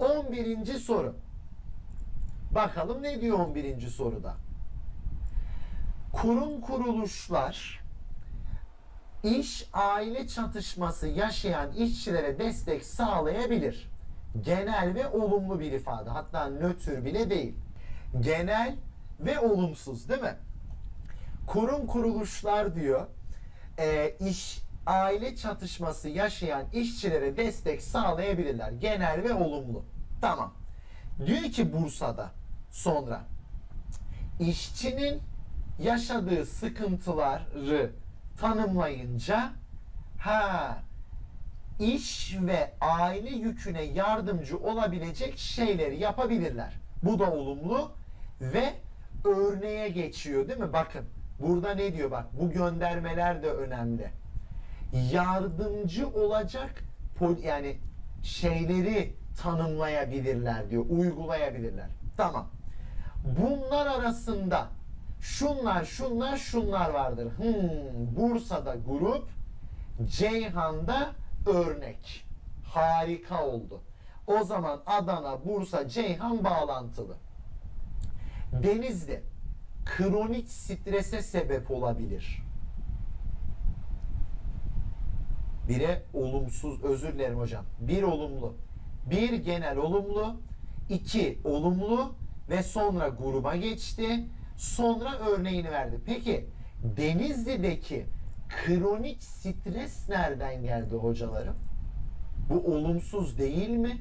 11. soru. Bakalım ne diyor 11. soruda? Kurum kuruluşlar iş aile çatışması yaşayan işçilere destek sağlayabilir. Genel ve olumlu bir ifade. Hatta nötr bile değil. Genel ve olumsuz değil mi? Kurum kuruluşlar diyor e, iş aile çatışması yaşayan işçilere destek sağlayabilirler. Genel ve olumlu. Tamam. Diyor ki Bursa'da sonra işçinin yaşadığı sıkıntıları tanımlayınca ha iş ve aile yüküne yardımcı olabilecek şeyleri yapabilirler. Bu da olumlu ve örneğe geçiyor değil mi? Bakın burada ne diyor bak bu göndermeler de önemli. Yardımcı olacak yani şeyleri tanımlayabilirler diyor, uygulayabilirler. Tamam. Bunlar arasında şunlar, şunlar, şunlar vardır. Hmm, Bursa'da grup, Ceyhan'da örnek. Harika oldu. O zaman Adana, Bursa, Ceyhan bağlantılı. Denizli kronik strese sebep olabilir. Bire olumsuz, özür dilerim hocam. Bir olumlu, bir genel olumlu, iki olumlu ve sonra gruba geçti. Sonra örneğini verdi. Peki Denizli'deki kronik stres nereden geldi hocalarım? Bu olumsuz değil mi?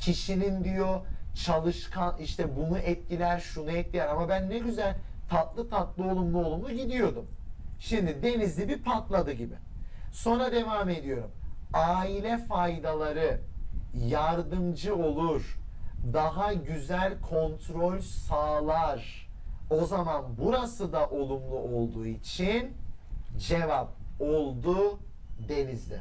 Kişinin diyor çalışkan işte bunu etkiler, şunu etkiler ama ben ne güzel tatlı tatlı olumlu olumlu gidiyordum. Şimdi Denizli bir patladı gibi. Sonra devam ediyorum. Aile faydaları yardımcı olur. Daha güzel kontrol sağlar. O zaman burası da olumlu olduğu için cevap oldu Denizli.